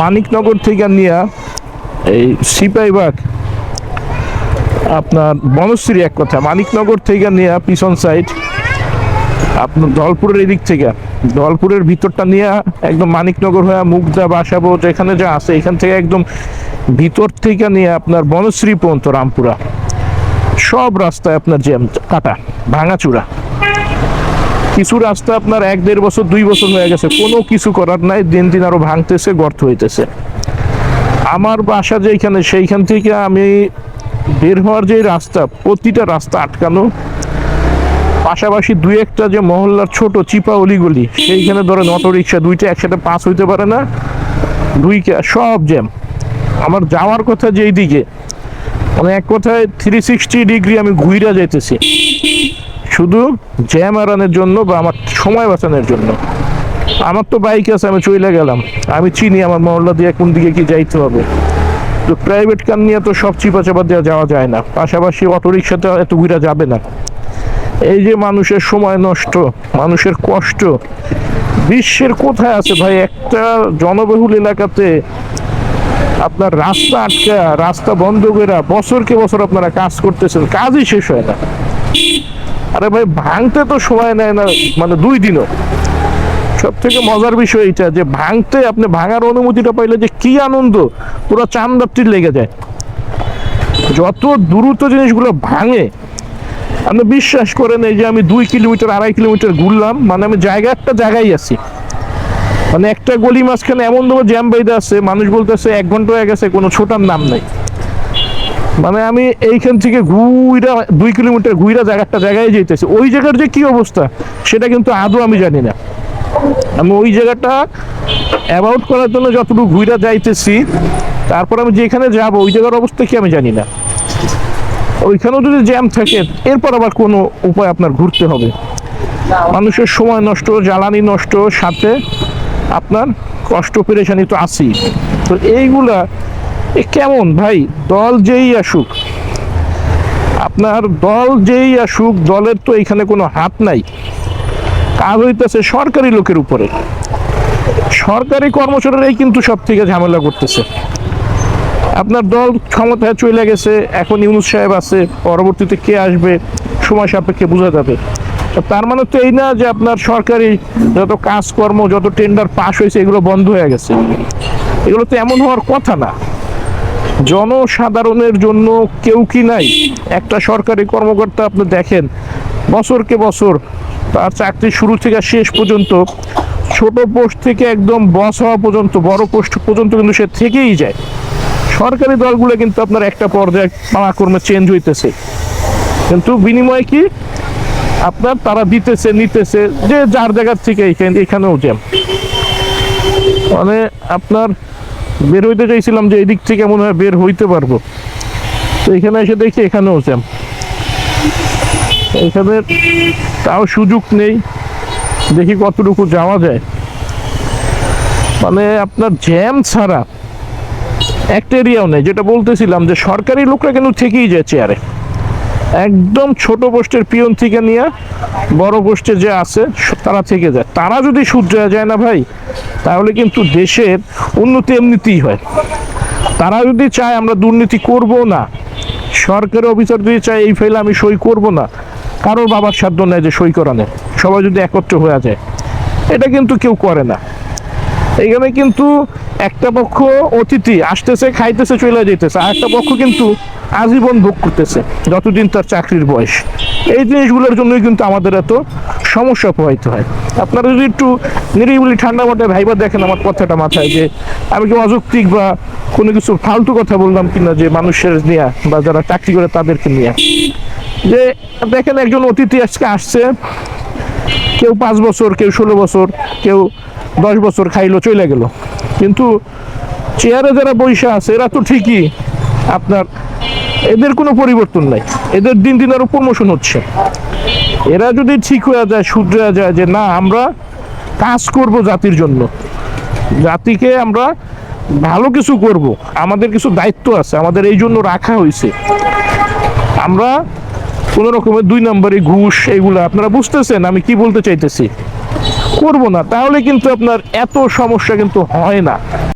মানিকনগর থেকে নিয়ে এই সিপাইবাগ আপনার বনশ্রী এক কথা, মানিকনগর থেকে নিয়ে পিছন সাইড আপনার দলপুরের এদিক থেকে, দলপুরের ভিতরটা নিয়ে একদম মানিকনগর হয়ে মুগদা বাসাবো যেখানে যা আছে, এখান থেকে একদম ভিতর থেকে নিয়ে আপনার বনশ্রী পর্যন্ত রামপুরা। সব রাস্তায় আপনার জ্যাম কাটা, ভাঙাচুরা। কিছু রাস্তা আপনার এক দেড় বছর, দুই বছর হয়ে গেছে। কোনো কিছু করার নাই, দিন দিন আরও ভাঙতেছে, গর্ত হইতেছে। আমার বাসা যেখানে সেইখান থেকে আমি বের হওয়ার যে রাস্তা, প্রতিটা রাস্তা আটকানো। পাশাপাশি দুই একটা যে মহল্লার ছোট চিপা অলিগলি, সেইখানে ধরেন অটো রিক্সা দুইটা একসাথে পাস হইতে পারে না। দুই সব জ্যাম। আমার যাওয়ার কথা যেই দিকে মানে এক কথায় থ্রি সিক্সটি ডিগ্রি আমি ঘুইরা যাইতেছি। শুধু জ্যাম এড়ানোর জন্য বা আমার সময় বাঁচানোর জন্য। আমার তো বাইক আছে, আমি চলে গেলাম। আমি চিনি আমার মহল্লা দিয়ে কোন দিকে কি যাইতে হবে। তো প্রাইভেট কার নিয়ে তো সব চিপা চাপা দেওয়া যাওয়া যায় না। পাশাপাশি অটো রিক্সাতে এত ঘুরা যাবে না। এই যে মানুষের সময় নষ্ট, মানুষের কষ্ট, বিশ্বের কোথায় আছে ভাই? একটা জনবহুল এলাকাতে আপনার রাস্তা আটকা, রাস্তা বন্ধ করে বছরকে বছর আপনারা কাজ করতেছেন, কাজই শেষ হয় না। আরে ভাই, ভাঙতে তো সময় নেয় না মানে দুই দিনও। সব থেকে মজার বিষয় এটা যে ভাঙতে আপনি ভাঙার অনুমতিটা পাইলে যে কি আনন্দ, পুরো চান্দাপটির লেগে যায়। যত দ্রুত জিনিসগুলো ভাঙে, আপনি বিশ্বাস করেন এই যে আমি দুই কিলোমিটার, আড়াই কিলোমিটার ঘুরলাম মানে আমি জায়গা একটা জায়গায় আছি। মানে একটা গলি মাঝখানে এমন দেবো জ্যাম বাইদে আছে, মানুষ বলতেছে, এক ঘণ্টা হয়ে গেছে, কোনো ছোটার নাম নাই। মানে আমি এইখান থেকে ঘুইরা, দুই কিলোমিটার ঘুইরা জায়গাটা জায়গায় যেতেছি ওই জায়গার যে কি অবস্থা, সেটা কিন্তু আদৌ আমি জানি না। আমি ওই জায়গাটা অ্যাবাউট করার জন্য যতটুকু ঘুইরা যাইতেছি, তারপর আমি যেখানে যাব, ওই জায়গার অবস্থা কি আমি জানি না। ওইখানেও যদি জ্যাম থাকে, এরপর আবার কোনো উপায় আপনার ঘুরতে হবে। মানুষের সময় নষ্ট, জ্বালানি নষ্ট, সাথে আপনার কষ্ট, পেরেশানি তো আছেই। তো এইগুলা কেমন ভাই? দল যেই আসুক, আপনার দল যেই আসুক, দলের তো এখানে কোনো হাত নাই। কাজ হইতেছে সরকারি লোকের উপরে। সরকারি কর্মচারীরাই কিন্তু সব থেকে ঝামেলা করতেছে। আপনার দল ক্ষমতায় চলে গেছে, এখন ইউনুস সাহেব আছে, পরবর্তীতে কে আসবে, সময় সাপেক্ষে বোঝা যাবে। তার মানে তো এই না যে আপনার সরকারি যত কাজকর্ম, যত টেন্ডার পাস হয়েছে, এগুলো বন্ধ হয়ে গেছে। এগুলো তো এমন হওয়ার কথা না। জনসাধারণের জন্য কেউ কি নাই? একটা সরকারি কর্মকর্তা আপনি দেখেন বছরকে বছর তার চাকরি শুরু থেকে শেষ পর্যন্ত ছোট পোস্ট থেকে একদম বস হওয়া পর্যন্ত, বড় পোস্ট পর্যন্ত কিন্তু সে থেকেই যায়। সরকারি দলগুলো কিন্তু আপনার একটা পর্যায়ে পালাক্রমে চেঞ্জ হইতেছে। কিন্তু বিনিময়ে কি? আপনার তারা দিতেছে, নিতেছে, যে যার জায়গার থেকে এখানে এখানেও জ্যাম মানে আপনার বের হইতে চাইছিলাম যে এদিক থেকে মনে হয় বের হইতে পারব। তো এখানে এসে দেখি এখানেও জ্যাম এখানে তাও সুযোগ নেই। দেখি কতটুকু যাওয়া যায়। মানে আপনার জ্যাম ছাড়া একটা এরিয়াও নেই। যেটা বলতেছিলাম যে সরকারি লোকরা কিন্তু থেকেই যায় চেয়ারে একদম ছোট পোস্টের পিয়ন থেকে নিয়ে বড় পোস্টে যে আছে, তারা থেকে যায়। তারা যদি শুধরে যায় না ভাই তাহলে কিন্তু দেশের উন্নতি এমনিতেই হয়। তারা যদি চায় আমরা দুর্নীতি করব না সরকারি অফিসার যদি চায় এই ফাইলে আমি সই করব না, কারোর বাবার সাধ্য নেয় যে সই করানো সবাই যদি একত্র হয়ে যায়, এটা কিন্তু কেউ করে না। এইখানে কিন্তু একটা পক্ষ অতিথি আসতেছে, খাইতেছে, চলে যেতেছে আর একটা পক্ষ কিন্তু আজীবন ভোগ করতেছে, যতদিন তার চাকরির বয়স। এই জিনিসগুলোর জন্যই কিন্তু আমাদের এত সমস্যা প্রবাহিত হয়। আপনারা যদি একটু নিরিবিলি ঠান্ডা মাথায় ভাইবা দেখেন আমার কথাটা মাথায়, যে আমি কি অযৌক্তিক বা কোনো কিছু ফালতু কথা বললাম কিনা যে মানুষের নিয়ে বা যারা চাকরি করে তাদেরকে নিয়ে? যে দেখেন একজন অতিথি আজকে আসছে, কেউ পাঁচ বছর, কেউ ষোলো বছর, কেউ দশ বছর খাইলো চলে গেল। কিন্তু চেয়ারে যারা বৈশা আছে, এরা তো ঠিকই আপনার এদের কোনো পরিবর্তন নাই। এদের দিন দিন আরও প্রমোশন হচ্ছে। এরা যদি ঠিক হয়ে যায়, শুধরে যায় যে না, আমরা কাজ করব জাতির জন্য। জাতিকে আমরা ভালো কিছু করব। আমাদের কিছু দায়িত্ব আছে, আমাদের এই জন্য রাখা হয়েছে আমরা কোন রকমের দুই নম্বরে ঘুষ এগুলো আপনারা বুঝতেছেন, আমি কি বলতে চাইতেছি? করব না তাহলে কিন্তু আপনার এত সমস্যা কিন্তু হয় না।